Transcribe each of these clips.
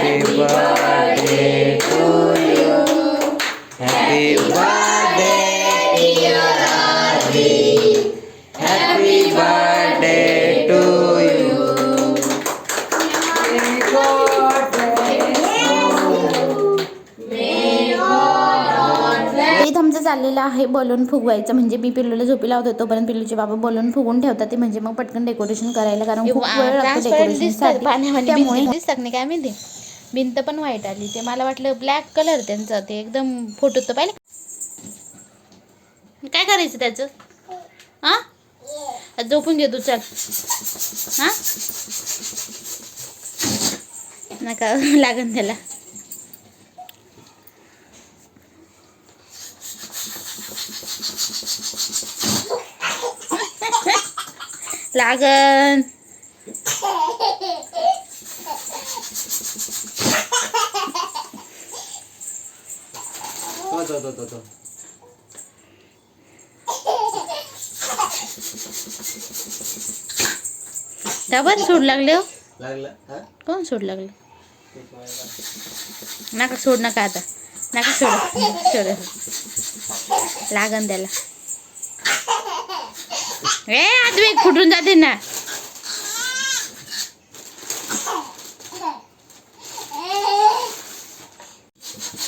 Happy birthday to you. Happy birthday, dear Adi. Happy birthday to you. इथं आमचं चाललेलं आहे बलून फुगवायचं म्हणजे मी पिल्लूला झोपी लावत होतो तोपर्यंत पिल्लूचे बाबा बलून फुगून ठेवतात ते म्हणजे मग पटकन डेकोरेशन करायला कारण खूप वेळ लागतो डेकोरेशन त्यामुळे त्यामुळे दिसतात नाही काय माहिती भिंत पण व्हाईट आली. ते मला वाटलं ब्लॅक कलर त्यांचा. ते एकदम फोटो तर पाहिले काय करायचं त्याचं? हा झोपून घे तू चल. हा नका लागन त्याला. लागन. तो तो तो तो तो डबल सोड लागले हो. लागलं? हा? कोण सोड लागले? नका सोड नका आता. नका सोड. सोड. लागन त्याला. ए आदमी फुटून जाते ना.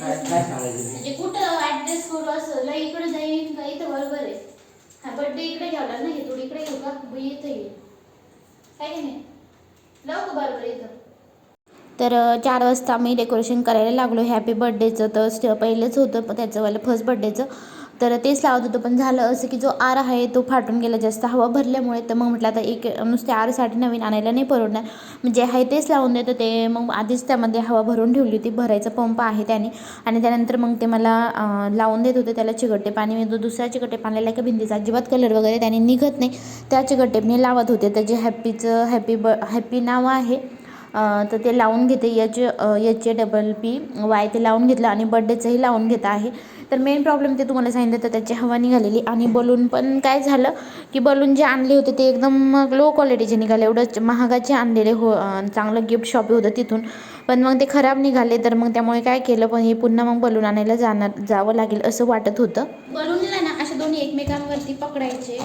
काय सांगायचं म्हणजे कुठं ऍड्रेस करू असं? लय इकडे जाईन का इथं बरोबर आहे. हा बर्थडे इकडे घ्यावला ना हे थोडी इकडे घेऊ का? बुई इथं येईल काय की नाही? लावू का बरोबर इथं? तर चार वाजता मी डेकोरेशन करायला लागलो. हॅपी बर्थडेचं तर स्ट पहिलंच होतं प- त्याचं वालं फर्स्ट बर्थडेचं तर तेच लावत होतं. पण झालं असं की जो आर आहे तो फाटून गेला. जास्त हवा भरल्यामुळे तर मग म्हटलं आता एक नुसते आरसाठी नवीन आणायला नाही परवडणार. म्हणजे आहे तेच लावून देतं. ते मग आधीच त्यामध्ये हवा भरून ठेवली होती. भरायचा पंप आहे त्याने. आणि त्यानंतर मग ते मला लावून देत होते त्याला चिकटटे पाणी. मी दुसऱ्या दुसरा चिकटे पाण्याला का भिंतीचा. अजिबात कलर वगैरे त्याने निघत नाही. त्या चिकटे मी लावत होते. त्याचे हॅपीचं हॅपी ब हॅपी नाव आहे तर ते लावून घेते. H H A double P Y ते लावून घेतलं आणि बड्डेचंही लावून घेत आहे. तर मेन प्रॉब्लेम ते तुम्हाला सांगितलं तर त्याची हवा निघालेली आणि बलून पण काय झालं की बलून जे आणले होते ते एकदम लो क्वालिटीचे निघाले. एवढं महागाचे आणलेले हो चांगलं गिफ्ट शॉप होतं तिथून. पण मग ते खराब निघाले तर मग त्यामुळे काय केलं? पण हे पुन्हा मग बलून आणायला जाणार जावं लागेल असं वाटत होतं. बलूनला ना अशा दोन्ही एकमेकांवरती पकडायचे.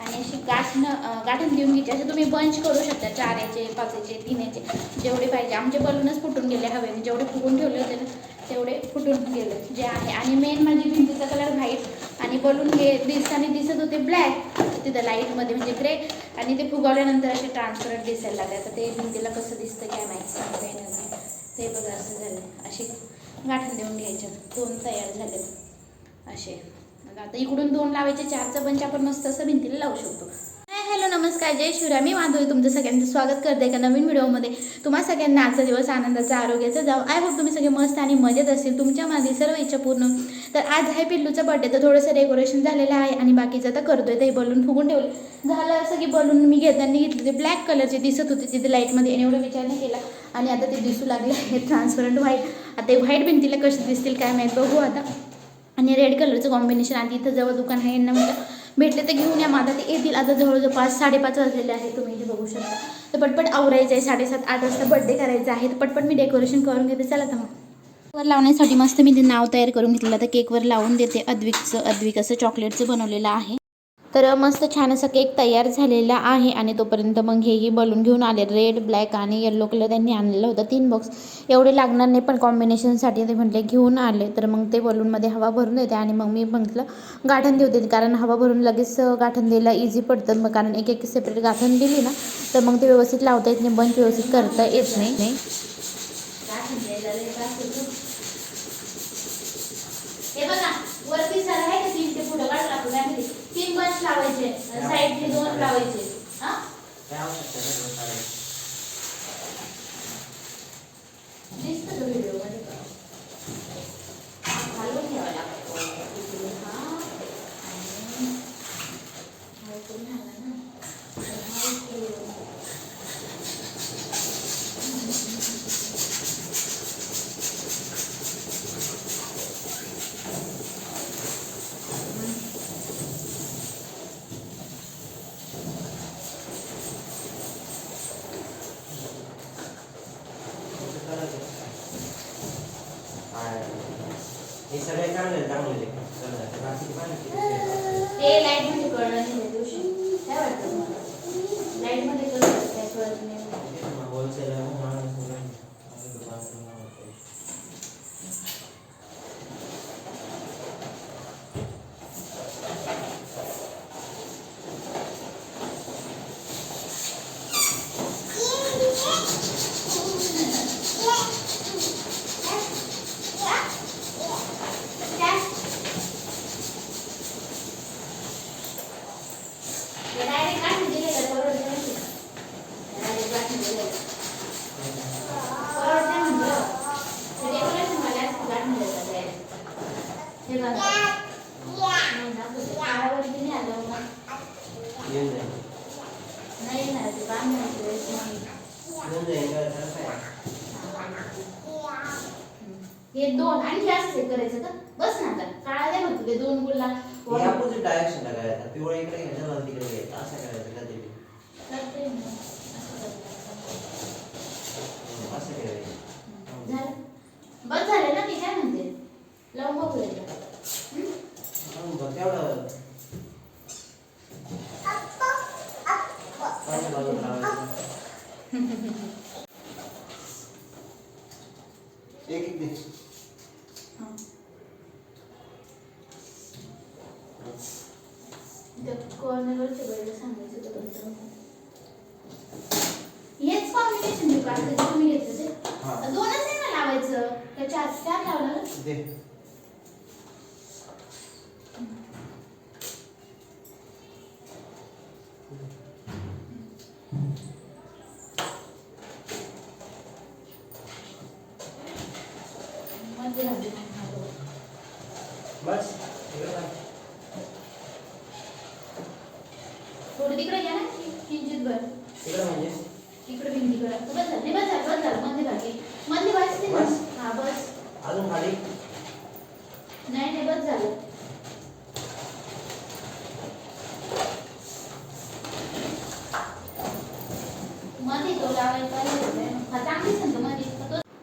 आणि अशी गाठणं गाठण देऊन घ्यायचे. असे तुम्ही बंच करू शकता. चार याचे पाच याचे तीन याचे जेवढे पाहिजे. आमचे बलूनच फुटून गेले हवेने जेवढे फुगून ठेवले होते ना तेवढे फुटून गेले. जे आहे. आणि मेन म्हणजे भिंतीचा कलर व्हाईट आणि बलून हे दिसताना दिसत होते ब्लॅक तिथं लाईटमध्ये म्हणजे ग्रे आणि ते फुगवल्यानंतर असे ट्रान्सपरंट दिसायला लागले. आता ते भिंतीला कसं दिसतं काय माहीत. सांगता येणार नाही. ते बघा असं झालं. असे गाठण देऊन घ्यायचे. दोन तयार झाले. असे. आता इकडून दोन लावायचे. चारचं बंच आपण मस्त असं भिंतीला लावू शकतो. हॅलो नमस्कार जय शिवराय. मी माधुरी तुमचं सगळ्यांचं स्वागत करते एका नवीन व्हिडिओमध्ये. तुम्हा सगळ्यांना आजचा दिवस आनंदाचा आरोग्याचा जाऊ आय होप तुम्ही सगळे मस्त आणि मजेत असतील तुमच्या माझी सर्व इच्छा पूर्ण. तर आज आहे पिल्लूचा बर्थडे तर थोडंसं डेकोरेशन झालेलं आहे आणि बाकीचं आता करतोय. ते बलून फुगून ठेवलं. झालं असं की बलून मी घेताना घेतली. ते ब्लॅक कलरचे दिसत होती तिथे लाईटमध्ये आणि एवढा विचार नाही केला. आणि आता ते दिसू लागले हे ट्रान्सपरंट व्हाईट आता ते व्हाईट भिंतीला कसे दिसतील काय माहीत बघू आता. आणि रेड कलरचं कॉम्बिनेशन आधी इथं जवळ दुकान आहे यांना म्हटलं भेटले तर घेऊन या. माझा ते येतील आता जवळजवळ पाच साडेपाच वाजलेले आहे तुम्ही इथे बघू शकता. तर पटपट आवरायचं आहे. साडेसात आठ वाजता बड्डे करायचा आहे. तर पटपट मी डेकोरेशन करून घेते. चला तर मग. वर लावण्यासाठी मस्त मी ते नाव तयार करून घेतलं तर केकवर लावून देते. अद्विकचं अद्विक असं चॉकलेटचं बनवलेलं आहे. तर मस्त छान असं केक तयार झालेला आहे आणि तोपर्यंत मग हेही बलून घेऊन आले. रेड ब्लॅक आणि येल्लो कलर त्यांनी आणलेलं होतं. तीन बॉक्स एवढे लागणार नाही पण कॉम्बिनेशनसाठी ते म्हटले घेऊन आले. तर मग ते बलूनमध्ये हवा भरून देते आणि मग मी म्हटलं गाठण देऊ देते कारण हवा भरून लगेच गाठण द्यायला इझी पडतं. मग कारण एक एक सेपरेट गाठण दिली ना तर मग ते व्यवस्थित लावता येत नाही. बंच व्यवस्थित करता येत नाही नाही हे बघा वरती सर आहे का तीन ते पुढं काढ लागतो तीन बंच लावायचे. साईडचे दोन लावायचे. हा? काय आवश्यकता सगळे चांगले चांगले बाकीचे पाहिजे ते लाईट मध्ये कळलं नाही त्या काय वाटतं तुम्हाला लाईट मध्ये कळलं काय कळत नाही होलसेल काय हे दोन आणि जास्त हे करायचं का बस ना आता काळा द्या म्हणतो ते दोन गुल्ला हे करायचं. पिवळं इकडे घ्यायचं, लाल तिकडे घ्यायचं. असं करायचं. करते मी. असं करते. असं करायचं. झालं बस झालं ना ते काय म्हणते लावून बघू एकदा. हं? तेवढं. पाणी घालून लावायचं. एक एक दे. हं. त्या कॉर्नरवरच्या बाईला सांगायचं का तुमचं? हेच कॉम्बिनेशन देऊ का आता जे तुम्ही घेतलं ते हा. दोनच आहे ना लावायचं का चार चार लावणार दे. मध्ये राहते बस इकडे लाव. थोडी तिकडे घ्या ना किंचित भर इकडे म्हणजे इकडे भिंतीकडे बस झालं नाही बस झालं बस झालं मध्ये भागी मध्ये बसते ना बस. हा बस अजून खाली नाही नाही बस झालं मध्ये तो लावायचा आहे. हा चांगली संत मध्ये तो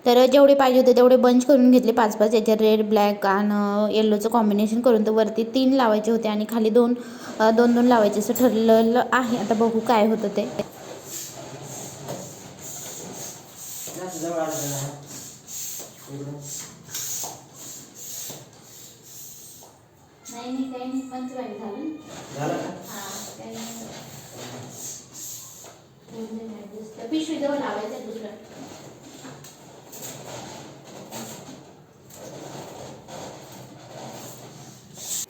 तर जेवढे पाहिजे होते तेवढे बंच करून घेतले. पाच पाच याच्यात रेड ब्लॅक आणि येल्लोचं कॉम्बिनेशन करून तर वरती तीन लावायचे होते आणि खाली दोन दोन दोन लावायचे असं ठरलेलं आहे. आता बघू काय होतं ते. नाही नाही काही नाही पंचवारी झालं झालं का हा काही नाही दोन जण adjust. पिशवी जवळ लावायचं दुसरं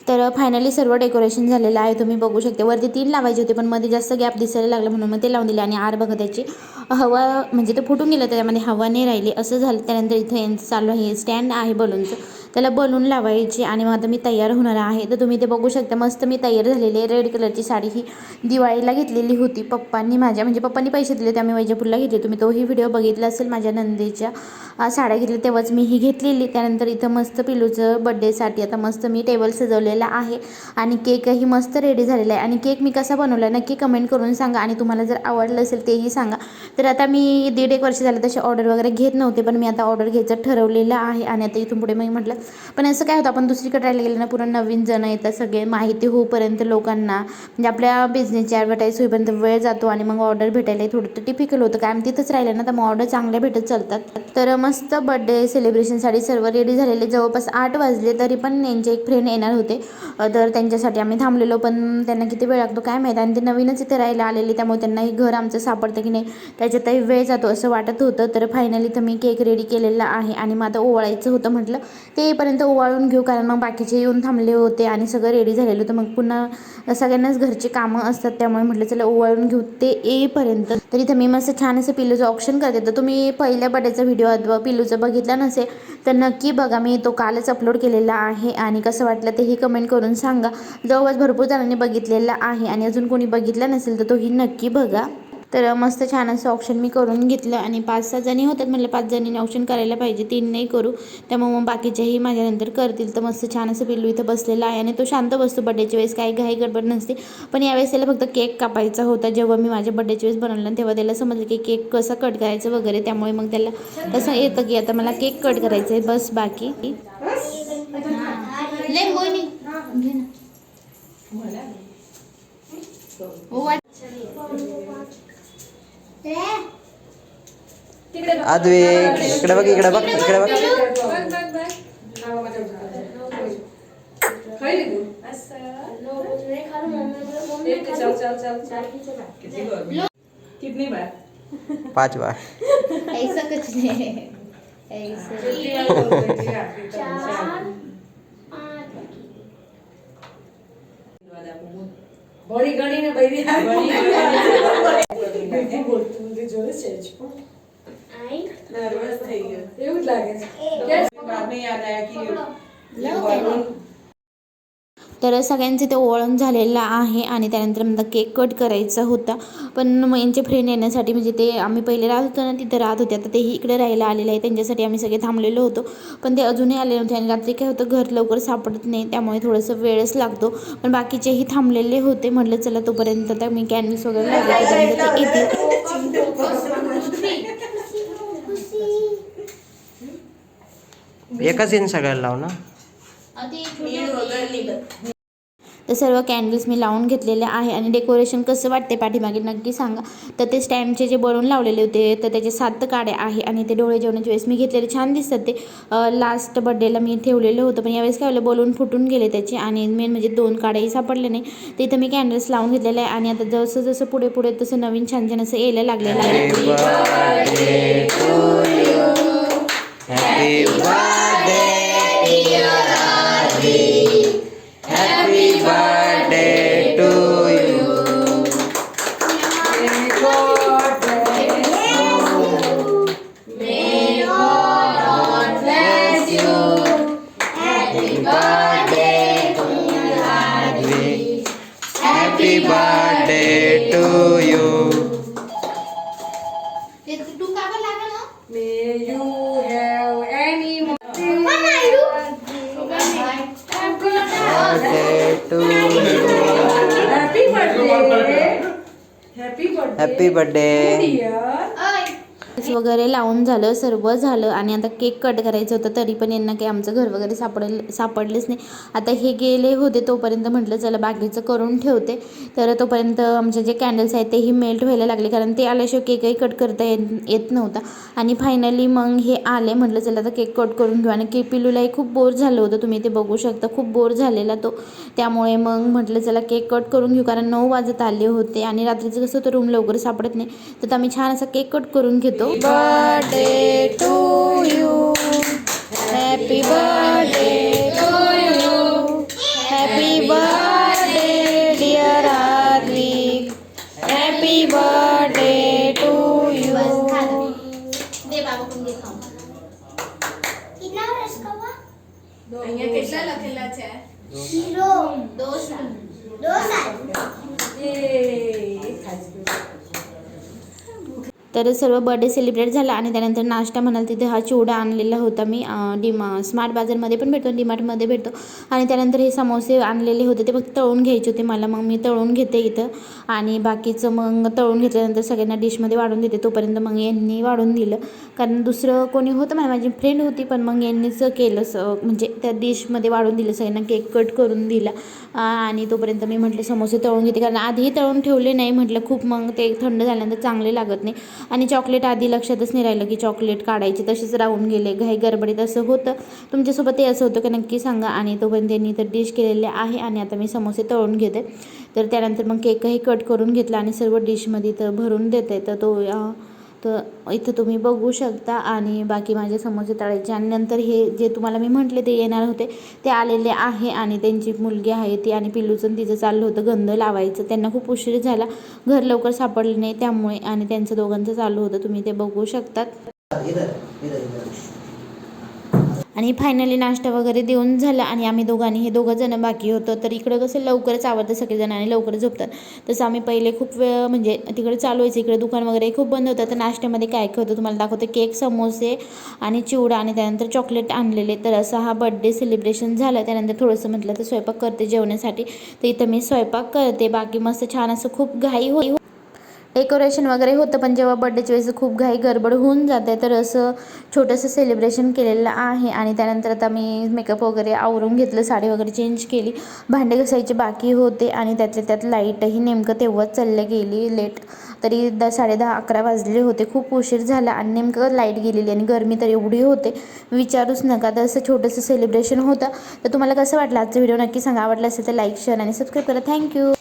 तर फायनली सर्व डेकोरेशन झालेलं आहे. तुम्ही बघू शकते. वरती तीन लावायचे होते पण मध्ये जास्त गॅप दिसायला लागला म्हणून मग ते लावून दिले आणि आर बघा त्याची. हवा म्हणजे ते फुटून गेलं त्याच्यामध्ये हवा नाही राहिली. असं झालं त्यानंतर इथं यांचं चालू आहे. स्टँड आहे बलूनचं त्याला बलून लावायची आणि मग आता मी तयार होणार आहे. तर तुम्ही ते बघू शकता मस्त मी तयार झालेली आहे. रेड कलरची साडी ही दिवाळीला घेतलेली होती पप्पांनी माझ्या म्हणजे पप्पांनी पैसे दिले ते आम्ही वैजापूरला घेतले. तुम्ही तोही व्हिडिओ बघितला असेल माझ्या नंदेच्या साड्या घेतल्या. तेव्हाच मी ही घेतलेली. त्यानंतर इथं मस्त पिलूचं बड्डेसाठी आता मस्त मी टेबल सजवलेला आहे. आणि केकही मस्त रेडी झालेला आहे. आणि केक मी कसा बनवला नक्की कमेंट करून सांगा. आणि तुम्हाला जर आवडलं असेल तेही सांगा. तर आता मी दीड एक वर्ष झालं तसे ऑर्डर वगैरे घेत नव्हते. पण मी आता ऑर्डर घ्यायचं ठरवलेलं आहे. आणि आता इथून पुढे मी म्हटलं पण असं काय होतं? आपण दुसरीकडे राहिलं गेलं ना पूर्ण नवीन जण येतात सगळे. माहिती होईपर्यंत लोकांना. म्हणजे आपल्या बिझनेसची ॲडव्हर्टाईज होईपर्यंत वेळ जातो. आणि मग ऑर्डर भेटायला थोडं डिफिकल्ट होतं. काय तिथंच राहिलं ना तर मग ऑर्डर चांगल्या भेटत चालतात. तर मग मस्त बड्डे सेलिब्रेशनसाठी सर्व रेडी झालेले. जवळपास आठ वाजले तरी पण यांचे एक फ्रेंड येणार होते. तर त्यांच्यासाठी आम्ही थांबलेलो पण त्यांना किती वेळ लागतो काय माहीत? आणि ते नवीनच इथे राहायला आलेले त्यामुळे त्यांनाही घर आमचं सापडतं की नाही त्याच्यातही वेळ जातो असं वाटत होतं. तर फायनली तर मी केक रेडी केलेला आहे आणि मग आता ओवाळायचं होतं म्हटलं. ते येईपर्यंत ओवाळून घेऊ कारण मग बाकीचे येऊन थांबले होते आणि सगळं रेडी झालेलं होतं. मग पुन्हा सगळ्यांनाच घरची कामं असतात त्यामुळे म्हटलं चला ओवाळून घेऊ. ते येईपर्यंत. तर इथं मी मस्त छान असं पिलोचं ऑप्शन करते. तर तुम्ही पहिल्या बड्डेचा व्हिडिओ पिलूचं पिल्लूचं नसेल तर नक्की बघा. मी तो कालच अपलोड केलेला आहे आणि कसं वाटलं तेही कमेंट करून सांगा. जवळपास भरपूर जणांनी बघितलेला आहे आणि अजून कोणी बघितला नसेल तर तोही नक्की बघा. तर मस्त छान असं ऑप्शन मी करून घेतलं आणि पाच सहा जणी होतात म्हटलं पाच जणींनी ऑप्शन करायला पाहिजे तीन नाही करू. त्यामुळे मग बाकीच्याही माझ्यानंतर करतील. तर मस्त छान असं पिल्लू इथं बसलेला आहे आणि तो शांत बसतो बड्डेच्या वेळेस. काही घाई गडबड नसते. पण यावेळेस त्याला फक्त केक कापायचा होता. जेव्हा मी माझ्या बड्डेच्या वेळेस बनवलं तेव्हा त्याला समजलं की केक कसं कट करायचं वगैरे. त्यामुळे मग त्याला तसं येतं की आता मला केक कट करायचं आहे बस बाकी. घे ना. इकडे बघ इकडे बघ इकडे बघ. पाच बार. बड़ी गणी ने बड़ी ભેગું બોલતું બધું જોડે છે જ. પણ નર્વસ થઈ ગયો. એવું જ લાગે છે. કે બાદ યાદ આવ્યા કે तर सगळ्यांचे ते ओळण झालेलं आहे आणि त्यानंतर मला केक कट करायचा होता. पण मग यांचे फ्रेंड येण्यासाठी म्हणजे ते आम्ही पहिले राहत होतो ना तिथं राहत होते. आता तेही इकडे राहायला आलेले आहे त्यांच्यासाठी आम्ही सगळे थांबलेलो होतो. पण ते अजूनही आले नव्हते आणि रात्री काय होतं घर लवकर सापडत नाही. त्यामुळे थोडंसं वेळच लागतो. पण बाकीचेही थांबलेले होते. म्हटलं चला तोपर्यंत तर मी कॅनव्हिस वगैरे लागले ते येतील एकच येईन सगळ्याला लाव ना. तर सर्व कॅन्डल्स मी लावून घेतलेले आहे आणि डेकोरेशन कसं वाटते पाठीमागे नक्की सांगा. तर ते स्टँडचे जे बलून लावलेले होते तर त्याचे सात काड्या आहे आणि ते डोळे जेवणाच्या वेळेस मी घेतलेले. छान दिसतात ते. लास्ट बड्डेला मी ठेवलेलं होतं पण यावेळेस काय झालं बलून फुटून गेले त्याचे आणि मेन म्हणजे दोन काड्याही सापडले नाही. तर इथं मी कॅन्डल्स लावून घेतलेले आहे आणि आता जसं जसं पुढे पुढे तसं नवीन छान छान असं यायला लागलेलं आहे. Happy birthday happy happy birthday happy birthday वगैरे लावून झालं सर्व झालं आणि आता केक कट करायचं होतं तरी पण यांना काही आमचं घर वगैरे सापडेल सापडलेच नाही. आता हे गेले होते तोपर्यंत म्हटलं चला बाकीचं करून ठेवते. तर तोपर्यंत आमचे जे कॅन्डल्स आहेत तेही मेल्ट व्हायला लागले कारण ते आल्याशिवाय केकही कट करता येत येत नव्हता. आणि फायनली मग हे आले म्हटलं चला आता केक कट करून घेऊ. आणि के पिलूलाही खूप बोर झालं होतं तुम्ही ते बघू शकता खूप बोर झालेला तो. त्यामुळे मग म्हटलं चला केक कट करून घेऊ कारण नऊ वाजत आले होते आणि रात्रीचं कसं तर रूम लवकर सापडत नाही. तर आम्ही छान असा केक कट करून घेतो. Birthday to you. Happy birthday to you. Happy birthday, dear Advik. Happy birthday to you. કેટલા લખેલા છે तर सर्व बर्थडे सेलिब्रेट झाला आणि त्यानंतर नाश्ता म्हणाल तिथे हा चिवडा आणलेला होता मी डिमा स्मार्ट बाजारमध्ये पण भेटतो डीमार्टमध्ये भेटतो. आणि त्यानंतर हे समोसे आणलेले होते ते फक्त तळून घ्यायचे होते मला मग मी तळून घेते इथं. आणि बाकीचं मग तळून घेतल्यानंतर सगळ्यांना डिशमध्ये वाढून देते तोपर्यंत मग यांनी वाढून दिलं. कारण दुसरं कोणी होतं मला माझी फ्रेंड होती पण मग यांनीच केलं स म्हणजे त्या डिशमध्ये वाढून दिलं सगळ्यांना केक कट करून दिला. आणि तोपर्यंत मी म्हटलं समोसे तळून घेते कारण आधीही तळून ठेवले नाही म्हटलं खूप मग ते थंड झाल्यानंतर चांगले लागत नाही. आणि चॉकलेट आधी लक्षातच नाही राहिलं की चॉकलेट काढायचे तसेच राहून गेले घाई गडबडीत असं होतं. तुमच्यासोबत ते असं होतं की नक्की सांगा. आणि तोपर्यंत त्यांनी तर डिश केलेले आहे आणि आता मी समोसे तळून घेते. तर त्यानंतर मग केकही कट करून घेतला आणि सर्व डिशमध्ये तर भरून देते. तर तो तर इथं तुम्ही बघू शकता आणि बाकी माझे समोसे तळायचे. आणि नंतर हे जे तुम्हाला मी म्हटले ते येणार होते ते आलेले आहे आणि त्यांची मुलगी आहे ती आणि पिल्लूचं तिचं चाललं होतं गंध लावायचं. त्यांना खूप उशीर झाला. घर लवकर सापडले नाही त्यामुळे आणि त्यांचं दोघांचं चालू होतं. तुम्ही ते बघू शकतात. आणि फायनली नाश्ता वगैरे देऊन झाला आणि आम्ही दोघांनी हे दोघं जणं बाकी होतो. तर इकडं कसं लवकरच आवडतं सगळेजण आणि लवकर झोपतात. तसं आम्ही पहिले खूप वेळ म्हणजे तिकडे चालू व्हायचं इकडे दुकान वगैरे खूप बंद होतं. तर नाश्त्यामध्ये काय काय होतं तुम्हाला दाखवते. केक समोसे आणि चिवडा आणि त्यानंतर चॉकलेट आणलेले. तर असं हा बड्डे सेलिब्रेशन झालं. त्यानंतर थोडंसं म्हटलं तर स्वयंपाक करते जेवण्यासाठी. तर इथं मी स्वयंपाक करते. बाकी मस्त छान असं खूप घाई होई डेकोरेशन वगैरे होतं पण जेव्हा बड्डेच्या वेळेस खूप घाई गडबड होऊन जाते तर असं छोटंसं सेलिब्रेशन केलेलं आहे. आणि त्यानंतर आता मी मेकअप वगैरे आवरून घेतलं साडी वगैरे चेंज केली. भांडे घसायचे बाकी होते आणि त्यातल्या त्यात लाईटही नेमकं तेव्हाच चाललं गेली लेट तरी द साडे दहा अकरा वाजले होते. खूप उशीर झाला आणि नेमकं लाइट गेलेली आणि गरमी तर एवढी होते. विचारूच नका तर असं छोटंसं सेलिब्रेशन होतं. तर तुम्हाला कसं वाटलं आजचा व्हिडिओ नक्की सांगा. आवडला असेल तर लाईक शेअर आणि सबस्क्राईब करा. Thank you